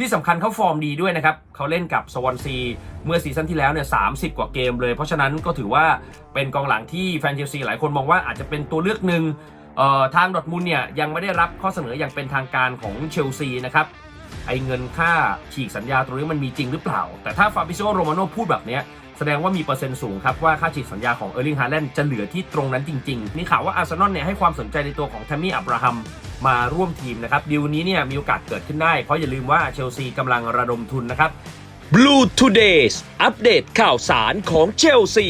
ที่สำคัญเขาฟอร์มดีด้วยนะครับ เขาเล่นกับสวอนซีเมื่อซีซั่นที่แล้วเนี่ยสากว่าเกมเลย เพราะฉะนั้นก็ถือว่าเป็นกองหลังที่แฟนเชลซีหลายคนมองว่าอาจจะเป็นตัวเลือกหนึ่งเอ่อทางดอทมุนเนี่ยยังไม่ได้รับข้อเสนออย่างเป็นทางการของเชลซีนะครับ ไอเงินค่าฉีกสัญญาตรงนี้มันมีจริงหรือเปล่า แต่ถ้าฟาบิโซโรมาโนพูดแบบเนี้ย ดงว่ามีเปอร์เซ็นต์สูงครับ ว่าค่าฉีกสัญญาของเออร์ลิงฮาแลนด์จะเหลือที่ตรงนั้นจริง ๆ มีข่าวว่าอาร์เซนอลเนี่ยให้ความสนใจในตัวของแทมมี่อับราฮัมมาร่วมทีมนะครับดีลนี้เนี่ยมีโอกาสเกิดขึ้นได้ เพราะอย่าลืมว่าเชลซีกำลังระดมทุนนะครับ Blue Todays อัปเดตข่าวสารของเชลซี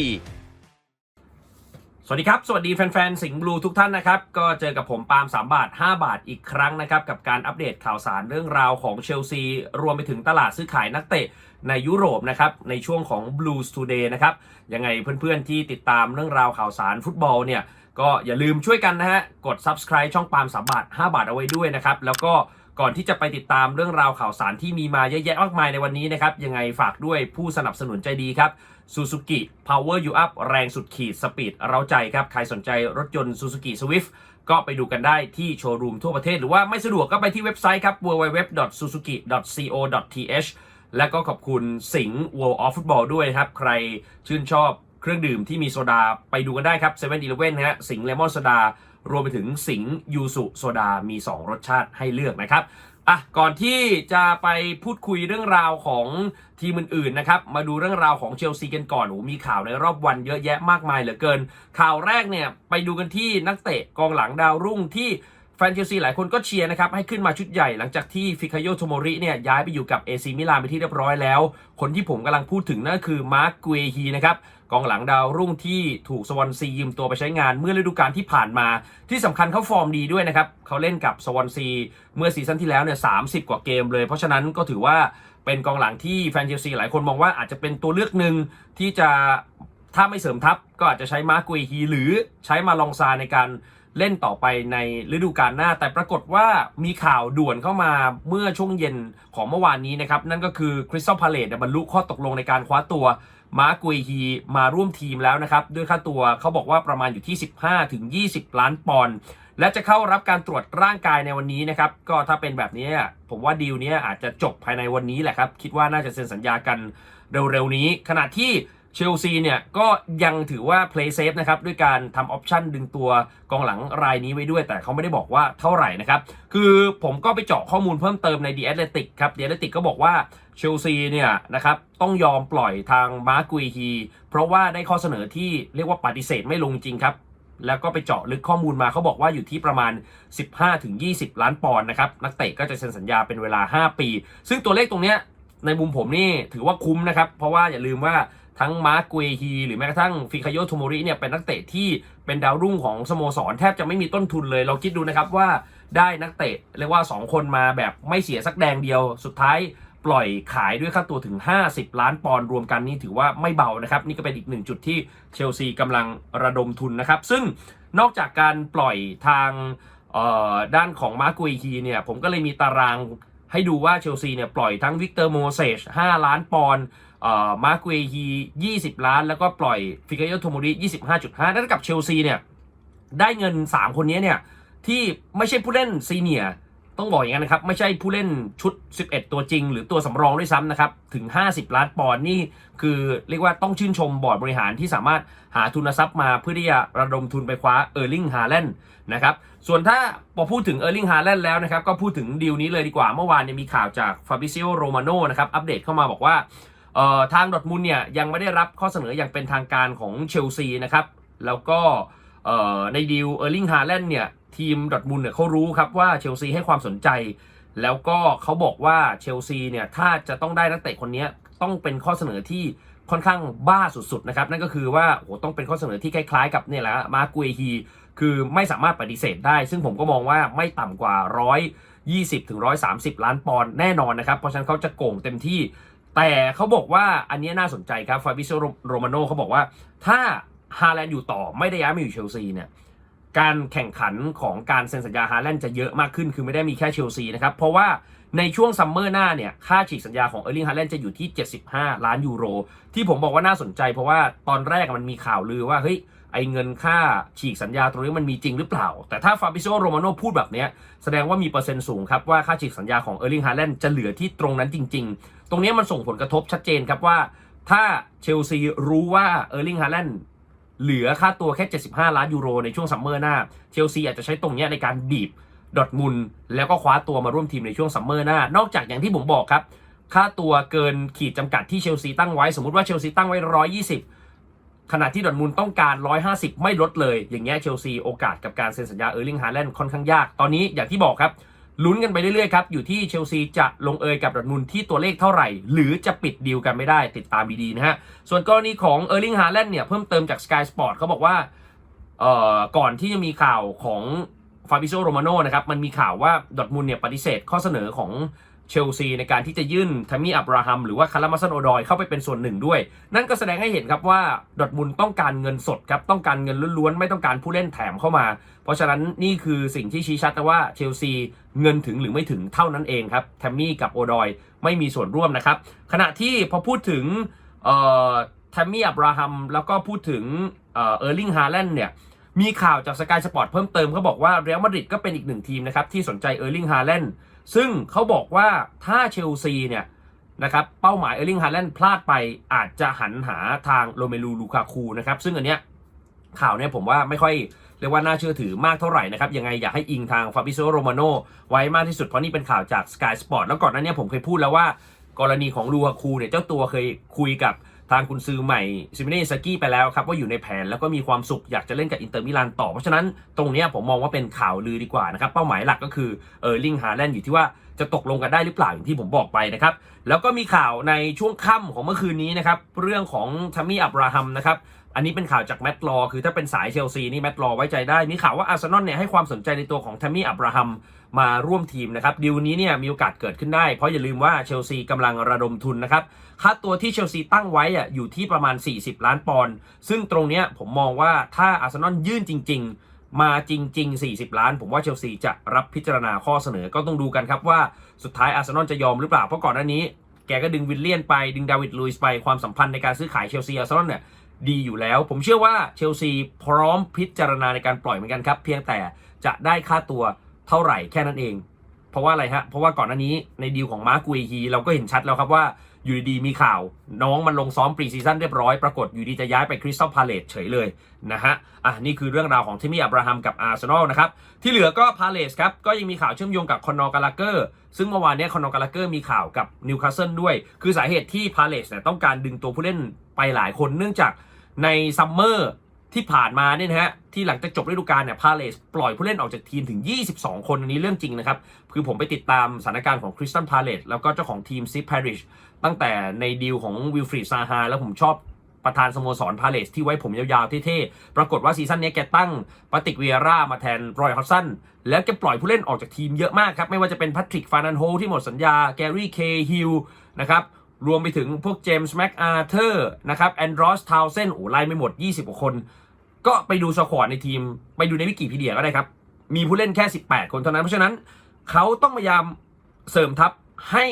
สวัสดีครับ สวัสดีแฟนๆ สิงห์บลูทุกท่านนะครับ ก็เจอกับผมปาล์ม3 บาท 5 บาทอีกครั้งนะครับ กับการอัปเดตข่าวสารเรื่องราวของเชลซี รวมไปถึงตลาดซื้อขายนักเตะในยุโรปนะครับ ในช่วงของ Blues Today นะครับ ยังไงเพื่อนๆ ที่ติดตามเรื่องราวข่าวสารฟุตบอลเนี่ย ก็อย่าลืมช่วยกันนะฮะ กด subscribe ช่องปาล์ม3 บาท 5 บาทเอาไว้ด้วยนะครับ แล้วก็ ก่อนที่จะไปติดตามเรื่องราวข่าวสารที่มีมาเยอะแยะมากมายในวันนี้นะครับ ยังไงฝากด้วยผู้สนับสนุนใจดีครับ Suzuki Power You Up แรงสุดขีดสปีดเราใจครับ ใครสนใจรถยนต์ Suzuki Swift ก็ไปดูกันได้ที่โชว์รูมทั่วประเทศ หรือว่าไม่สะดวกก็ไปที่เว็บไซต์ครับ www.suzuki.co.th และก็ขอบคุณสิงห์ World of Football ด้วยครับ ใครชื่นชอบเครื่องดื่มที่มีโซดาไปดูกันได้ครับ7 e เ e ่ e อีเลฟเว่นะฮะสิงห์เลมอนโซดา รวมไปถึงสิงยูสุโซดามี 2 รสชาติให้เลือกนะครับอะก่อนที่จะไปพูดคุยเรื่องราวของทีมอื่นๆนะครับ มาดูเรื่องราวของเชลซีกันก่อนโอ้มีข่าวในรอบวันเยอะแยะมากมายเหลือเกิน ข่าวแรกเนี่ยไปดูกันที่นักเตะกองหลังดาวรุ่งที่ ฟนเชลซีหลายคนก็เชียร์นะครับ ให้ขึ้นมาชุดใหญ่หลังจากที่ฟิคาโยโทโมริเนี่ยย้ายไปอยู่กับเอซีมิลานไปที่เรียบร้อยแล้ว คนที่ผมกำลังพูดถึงนั่นคือมาร์กเกวฮีนะครับกองหลังดาวรุ่งที่ถูกสวอนซียืมตัวไปใช้งานเมื่อฤดูกาลที่ผ่านมา ที่สำคัญเขาฟอร์มดีด้วยนะครับเขาเล่นกับสวอนซีเมื่อซีซั่นที่แล้วเนี่ยสากว่าเกมเลย เพราะฉะนั้นก็ถือว่าเป็นกองหลังที่แฟนเชลซีหลายคนมองว่าอาจจะเป็นตัวเลือกหนึ่งที่จะถ้าไม่เสริมทัพก็อาจจะใช้มาร์กเวฮีหรือใช้มาลองซาในการ เล่นต่อไปในฤดูกาลหน้า แต่ปรากฏว่ามีข่าวด่วนเข้ามาเมื่อช่วงเย็นของเมื่อวานนี้นะครับ นั่นก็คือคริสตัลพาเลตบรรลุข้อตกลงในการคว้าตัวมาร์กเวฮีมาร่วมทีมแล้วนะครับ ด้วยค่าตัวเขาบอกว่าประมาณอยู่ที่ 15 ถึง 20 ล้านปอนด์และจะเข้ารับการตรวจร่างกายในวันนี้นะครับ ก็ถ้าเป็นแบบนี้ผมว่าดีลนี้อาจจะจบภายในวันนี้แหละครับ คิดว่าน่าจะเซ็นสัญญากันเร็วๆนี้ ขณะที่ เชลซีเนี่ยก็ยังถือว่า play safe นะครับด้วยการทำออปชันดึงตัวกองหลังรายนี้ไว้ด้วย แต่เขาไม่ได้บอกว่าเท่าไหร่นะครับ คือผมก็ไปเจาะข้อมูลเพิ่มเติมใน The Athletic ครับ The Athletic ก็บอกว่าเชลซีเนี่ยนะครับต้องยอมปล่อยทางมาร์กุยฮีเพราะว่าได้ข้อเสนอที่เรียกว่าปฏิเสธไม่ลงจริงครับแล้วก็ไปเจาะลึกข้อมูลมาเขาบอกว่าอยู่ที่ประมาณ 15-20 ล้านปอนด์นะครับนักเตะก็จะเซ็นสัญญาเป็นเวลา 5 ปี ซึ่งตัวเลขตรงเนี้ยในมุมผมนี่ถือว่าคุ้มนะครับ เพราะว่าอย่าลืมว่า ทั้งมาร์กเกวฮีหรือแม้กระทั่งฟิคาโยโทโมริเนี่ยเป็นนักเตะที่เป็นดาวรุ่งของสโมสร แทบจะไม่มีต้นทุนเลย เราคิดดูนะครับว่าได้นักเตะเรียกว่า 2 คนมาแบบไม่เสียสักแดงเดียว สุดท้ายปล่อยขายด้วยค่าตัวถึง 50 ล้านปอนด์รวมกันนี่ถือว่าไม่เบานะครับ นี่ก็เป็นอีกหนึ่งจุดที่เชลซีกำลังระดมทุนนะครับ ซึ่งนอกจากการปล่อยทางด้านของมาร์กุยฮีเนี่ยผมก็เลยมีตารางให้ดูว่าเชลซีเนี่ยปล่อยทั้งวิกเตอร์โมเซช5ล้านปอนด์ มาร์กุยฮี20 ล้าน แล้วก็ปล่อยฟิกาโยโทโมริ25.5 นั่นกับเชลซีเนี่ย ได้เงิน 3 คนนี้เนี่ย ที่ไม่ใช่ผู้เล่นซีเนียต้องบอกอย่างนั้นนะครับ ไม่ใช่ผู้เล่นชุด 11 ตัวจริง หรือตัวสำรองด้วยซ้ำนะครับ ถึง 50 ล้านปอนด์นี่คือเรียกว่าต้องชื่นชมบอร์ดบริหารที่สามารถหาทุนทรัพย์มาเพื่อที่จะระดมทุนไปคว้าเออร์ลิงฮาแลนด์นะครับส่วนถ้าพอพูดถึงเออร์ลิงฮาแลนด์แล้วนะครับ ก็พูดถึงดีลนี้เลยดีกว่าเมื่อวานเนี่ยมีข่าวจากฟาบิซิโอโรมาโนนะครับอัปเดตเข้ามาบอกว่า ทางดอทมุนเนี่ยยังไม่ได้รับข้อเสนออย่างเป็นทางการของเชลซีนะครับ แล้วก็ในดีลเออร์ลิงฮาแลนด์เนี่ยทีมดอทมุนเนี่ยเขารู้ครับว่าเชลซีให้ความสนใจ แล้วก็เขาบอกว่าเชลซีเนี่ยถ้าจะต้องได้นักเตะคนนี้ต้องเป็นข้อเสนอที่ค่อนข้างบ้าสุดๆนะครับนั่นก็คือว่าโหต้องเป็นข้อเสนอที่คล้ายๆ กับเนี่ยแหละมาร์กุยฮีคือไม่สามารถปฏิเสธได้ ซึ่งผมก็มองว่าไม่ต่ำกว่า 120ถึง130 ล้านปอนด์แน่นอนนะครับ เพราะฉะนั้นเขาจะโก่งเต็มที่ แต่เขาบอกว่าอันนี้น่าสนใจครับฟาบิโซโรมาโนเขาบอกว่า ถ้าฮาแลนด์อยู่ต่อไม่ได้ย้ายมาอยู่เชลซีเนี่ยการแข่งขันของการเซ็นสัญญาฮาแลนด์จะเยอะมากขึ้น คือไม่ได้มีแค่เชลซีนะครับ เพราะว่าในช่วงซัมเมอร์หน้าเนี่ย ค่าฉีกสัญญาของเออร์ลิงฮาแลนด์จะอยู่ที่ 75 ล้านยูโร ที่ผมบอกว่าน่าสนใจ เพราะว่าตอนแรกมันมีข่าวลือว่าเฮ้ยไอเงินค่าฉีกสัญญาตรงนี้มันมีจริงหรือเปล่า แต่ถ้าฟาบิโซโรมาโนพูดแบบนี้แสดงว่ามีเปอร์เซ็นต์สูงครับว่าค่าฉีกสัญญาของเออร์ลิงฮาแลนด์จะเหลือที่ตรงนั้นจริง ๆ ตรงนี้มันส่งผลกระทบชัดเจนครับว่า ถ้าเชลซีรู้ว่าเออร์ลิงฮาแลนด์เหลือค่าตัวแค่ 75 ล้านยูโรในช่วงซัมเมอร์หน้า เชลซีอาจจะใช้ตรงนี้ในการบีบดอทมุนแล้วก็คว้าตัวมาร่วมทีมในช่วงซัมเมอร์หน้า นอกจากอย่างที่ผมบอกครับ ค่าตัวเกินขีดจำกัดที่เชลซีตั้งไว้ สมมติว่าเชลซีตั้งไว้ 120 ขณะที่ดอทมุนต้องการ 150 ไม่ลดเลย อย่างเงี้ยเชลซีโอกาสกับการเซ็นสัญญาเออร์ลิงฮาแลนด์ค่อนข้างยาก ตอนนี้อย่างที่บอกครับ ลุ้นกันไปเรื่อยๆครับ อยู่ที่เชลซีจะลงเอยกับดอทมุนที่ตัวเลขเท่าไหร่ หรือจะปิดดีลกันไม่ได้ติดตามดีๆนะฮะ ส่วนกรณีของเออร์ลิงฮาแลนด์เนี่ยเพิ่มเติมจาก Sky Sport เขาบอกว่าเอ่อก่อนที่จะมีข่าวของฟาบิโซโรมาโนนะครับมันมีข่าวว่าดอทมุนเนี่ยปฏิเสธข้อเสนอของ เชลซีในการที่จะยื่นทามี่อับราฮัมหรือว่าคารามาซันโอดอยเข้าไปเป็นส่วนหนึ่งด้วย นั่นก็แสดงให้เห็นครับว่าดอทมุนต้องการเงินสดครับต้องการเงินล้วนๆ ไม่ต้องการผู้เล่นแถมเข้ามา เพราะฉะนั้นนี่คือสิ่งที่ชี้ชัดนะว่าเชลซีเงินถึงหรือไม่ถึงเท่านั้นเองครับแทมมี่กับโอดอยไม่มีส่วนร่วมนะครับ ขณะที่พอพูดถึงแทมมี่อับราฮัมแล้วก็พูดถึงเออเออร์ลิงฮาแลนด์เนี่ยมีข่าวจากสกายสปอร์ตเพิ่มเติมเขาบอกว่าเรอัลมาดริดก็เป็นอีกหนึ่งทีมนะครับที่สนใจเออร์ลิงฮาแลนด์ ซึ่งเขาบอกว่าถ้าเชลซีเนี่ยนะครับเป้าหมายเอร์ลิงฮาแลนด์พลาดไปอาจจะหันหาทางโรเมลูลูคาคูนะครับซึ่งอันเนี้ยข่าวเนี่ยผมว่าไม่ค่อยเรียกว่าน่าเชื่อถือมากเท่าไหร่นะครับ ยังไงอยากให้อิงทางฟาบิโซโรมาโนไว้มากที่สุดเพราะนี่เป็นข่าวจาก Sky Sport แล้วก่อนหน้านี้ผมเคยพูดแล้วว่า กรณีของลูคาคูเนี่ยเจ้าตัวเคยคุยกับ ทางคุณซื้อใหม่ซิมิเน่สกี้ไปแล้วครับว่าอยู่ในแผนแล้วก็มีความสุขอยากจะเล่นกับอินเตอร์มิลานต่อ เพราะฉะนั้นตรงนี้ผมมองว่าเป็นข่าวลือดีกว่านะครับ เป้าหมายหลักก็คือเออร์ลิงฮาแลนด์อยู่ที่ว่า จะตกลงกันได้หรือเปล่าอย่างที่ผมบอกไปนะครับ แล้วก็มีข่าวในช่วงค่ำของเมื่อคืนนี้นะครับ เรื่องของทามี่อับราฮัมนะครับ อันนี้เป็นข่าวจากแมตต์ลอคือถ้าเป็นสายเชลซีนี่แมตต์ลอไว้ใจได้ มีข่าวว่าอาร์เซนอลเนี่ยให้ความสนใจในตัวของทามี่อับราฮัมมาร่วมทีมนะครับดีลนี้เนี่ยมีโอกาสเกิดขึ้นได้ เพราะอย่าลืมว่าเชลซีกำลังระดมทุนนะครับค่าตัวที่เชลซีตั้งไว้อะอยู่ที่ประมาณ 40 ล้านปอนด์ซึ่งตรงเนี้ยผมมองว่าถ้าอาร์เซนอลยื่นจริง ๆ มาจริง ๆ 40 ล้าน ผมว่าเชลซีจะรับพิจารณาข้อเสนอก็ต้องดูกันครับว่าสุดท้ายอาร์เซนอลจะยอมหรือเปล่า เพราะก่อนหน้านี้ แกก็ดึงวิลเลียนไปดึงดาวิดลุยส์ไปความสัมพันธ์ในการซื้อขายเชลซีอาร์เซนอลเนี่ยดีอยู่แล้ว ผมเชื่อว่าเชลซีพร้อมพิจารณาในการปล่อยเหมือนกันครับ เพียงแต่จะได้ค่าตัวเท่าไหร่แค่นั้นเอง เพราะว่าอะไรฮะ เพราะว่าก่อนหน้านี้ในดีลของมาร์กุยฮีเราก็เห็นชัดแล้วครับว่าอยู่ดีมีข่าว น้องมันลงซ้อมปรีซีซั่นเรียบร้อยปรากฏอยู่ดีจะย้ายไปคริสตัลพาเลตเฉยเลยนะฮะ อะ นี่คือเรื่องราวของทิมี่อับราฮัมกับอาร์เซนอลนะครับ ที่เหลือก็พาเลสครับ ก็ยังมีข่าวเชื่อมโยงกับคอนนอร์กาลาเกอร์ซึ่งเมื่อวานนี้คอนนอร์กาลาเกอร์มีข่าวกับนิวคาสเซิลด้วย คือสาเหตุที่พาเลสเนี่ยต้องการดึงตัวผู้เล่นไปหลายคนเนื่องจากในซัมเมอร์ ที่ผ่านมาเนี่ยนะฮะที่หลังจากจบฤดูกาลเนี่ยพาเลสปล่อยผู้เล่นออกจากทีมถึง 22 คนอันนี้เรื่องจริงนะครับ คือผมไปติดตามสถานการณ์ของคริสตันพาเลสแล้วก็เจ้าของทีมซิปพาริชตั้งแต่ในดีลของวิลฟรีดซาฮาแล้วผมชอบประธานสโมสรพาเลสที่ไว้ผมยาวๆเท่ๆ ปรากฏว่าซีซั่นนี้แกตั้งปาติกเวียร่ามาแทนรอยฮอสัน แล้วแกปล่อยผู้เล่นออกจากทีมเยอะมากครับ ไม่ว่าจะเป็นแพทริกฟานันโฮที่หมดสัญญา แกรี่เคฮิลนะครับ รวมไปถึงพวกเจมส์แม็กอาร์เธอร์นะครับ แอนดรอสทาวเซนโอ้ไล่ไม่หมด 20 กว่าคน ก็ไปดูสควอตในทีม ไปดูในวิกิพีเดียก็ได้ครับ มีผู้เล่นแค่ 18 คนเท่านั้น เพราะฉะนั้นเขาต้องพยายามเสริมทัพให้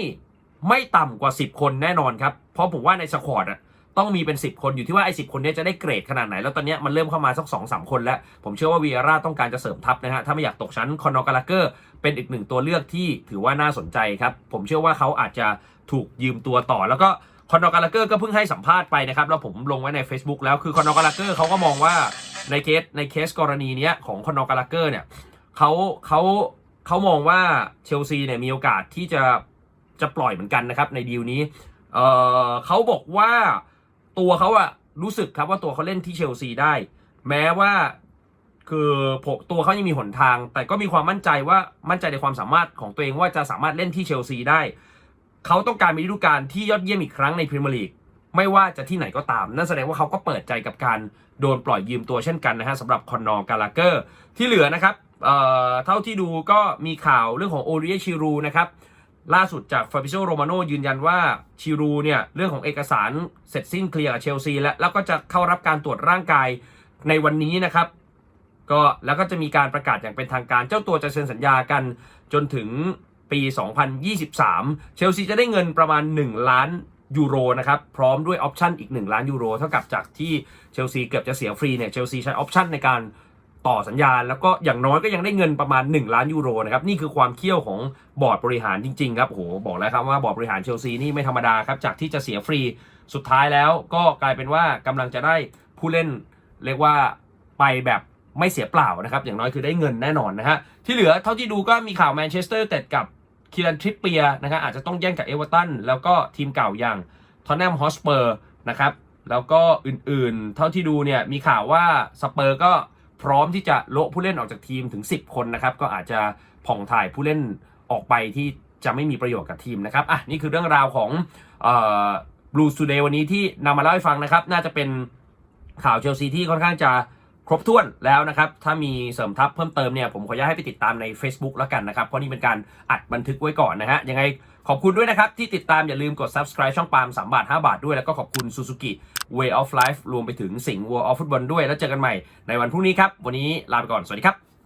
ไม่ต่ำกว่า 10 คนแน่นอนครับ เพราะผมว่าในสควอตอะต้องมีเป็น 10 คนอยู่ที่ว่าไอ้สิคนนี้จะได้เกรดขนาดไหน แล้วตอนนี้มันเริ่มเข้ามาสัก2อสคนแล้ว ผมเชื่อว่าวีอาร่าต้องการจะเสริมทัพนะฮะ ถ้าไม่อยากตกชั้นคอนอกาลาเกอร์เป็นอีกหนึ่งตัวเลือกที่ถือว่าน่าสนใจครับ ผมเชื่อว่าเขาอาจจะถูกยืมตัวต่อแล้วก็ คอนอร์กาลาเกอร์ก็เพิ่งให้สัมภาษณ์ไปนะครับ แล้วผมลงไว้ใน Facebook แล้วคือคอนอร์กาลาเกอร์เขาก็มองว่าในเคสในเคสกรณีเนี้ยของคอนอร์กาลาเกอร์เนี่ยเขาเขาเขามองว่าเชลซีเนี่ยมีโอกาสที่จะจะปล่อยเหมือนกันนะครับ ในดีลนี้เออเขาบอกว่าตัวเขาอะรู้สึกครับว่าตัวเขาเล่นที่เชลซีได้ แม้ว่าคือผมตัวเขายังมีหนทาง แต่ก็มีความมั่นใจว่ามั่นใจในความสามารถของตัวเองว่าจะสามารถเล่นที่เชลซีได้ เขาต้องการมีฤดูกาลที่ยอดเยี่ยมอีกครั้งในพรีเมียร์ลีกไม่ว่าจะที่ไหนก็ตาม นั่นแสดงว่าเขาก็เปิดใจกับการโดนปล่อยยืมตัวเช่นกันนะฮะสำหรับคอนนอร์กาลาเกอร์ ที่เหลือนะครับเอ่อเท่าที่ดูก็มีข่าวเรื่องของโอริเอชิรูนะครับล่าสุดจากฟาบิโซโรมาโนยืนยันว่าชิรูเนี่ยเรื่องของเอกสารเสร็จสิ้นเคลียร์กับเชลซีแล้วแล้วก็จะเข้ารับการตรวจร่างกายในวันนี้นะครับก็แล้วก็จะมีการประกาศอย่างเป็นทางการเจ้าตัวจะเซ็นสัญญากันจนถึง ปี 2023 เชลซีจะได้เงินประมาณ 1 ล้านยูโรนะครับพร้อมด้วยออปชันอีก 1 ล้านยูโรเท่ากับจากที่เชลซีเกือบจะเสียฟรีเนี่ยเชลซีใช้ออปชันในการต่อสัญญาแล้วก็อย่างน้อยก็ยังได้เงินประมาณ 1 ล้านยูโรนะครับนี่คือความเขี้ยวของบอร์ดบริหารจริงๆครับโอ้โหบอกแล้วครับว่าบอร์ดบริหารเชลซีนี่ไม่ธรรมดาครับจากที่จะเสียฟรีสุดท้ายแล้วก็กลายเป็นว่ากำลังจะได้ผู้เล่นเรียกว่าไปแบบไม่เสียเปล่านะครับอย่างน้อยคือได้เงินแน่นอนนะฮะที่เหลือเท่าที่ดูก็มีข่าวแมนเชสเตอร์เต็ดกับ คิรันทริปเปียนะครับอาจจะต้องแย่งกับเอเวอร์ตันแล้วก็ทีมเก่าอย่างทอนแนมฮอสเปอร์นะครับแล้วก็อื่นๆ เท่าที่ดูเนี่ยมีข่าวว่าสเปอร์ก็พร้อมที่จะโละผู้เล่นออกจากทีมถึง 10 คนนะครับ ก็อาจจะผ่องถ่ายผู้เล่นออกไปที่จะไม่มีประโยชน์กับทีมนะครับอะนี่คือเรื่องราวของบลูส o เดย์วันนี้ที่นำมาเล่าให้ฟังนะครับ น่าจะเป็นข่าวเชลซีที่ค่อนข้างจะ ครบถ้วนแล้วนะครับ ถ้ามีเสริมทัพเพิ่มเติมเนี่ยผมขออนุญาตให้ไปติดตามใน Facebook แล้วกันนะครับ เพราะนี่เป็นการอัดบันทึกไว้ก่อนนะฮะ ยังไงขอบคุณด้วยนะครับ ที่ติดตามอย่าลืมกด subscribe ช่องปาล์ม3บาท 5 บาทด้วย แล้วก็ขอบคุณ Suzuki Way of Life รวมไปถึงสิงห์ World of Football ด้วย แล้วเจอกันใหม่ในวันพรุ่งนี้ครับ วันนี้ลาไปก่อน สวัสดีครับ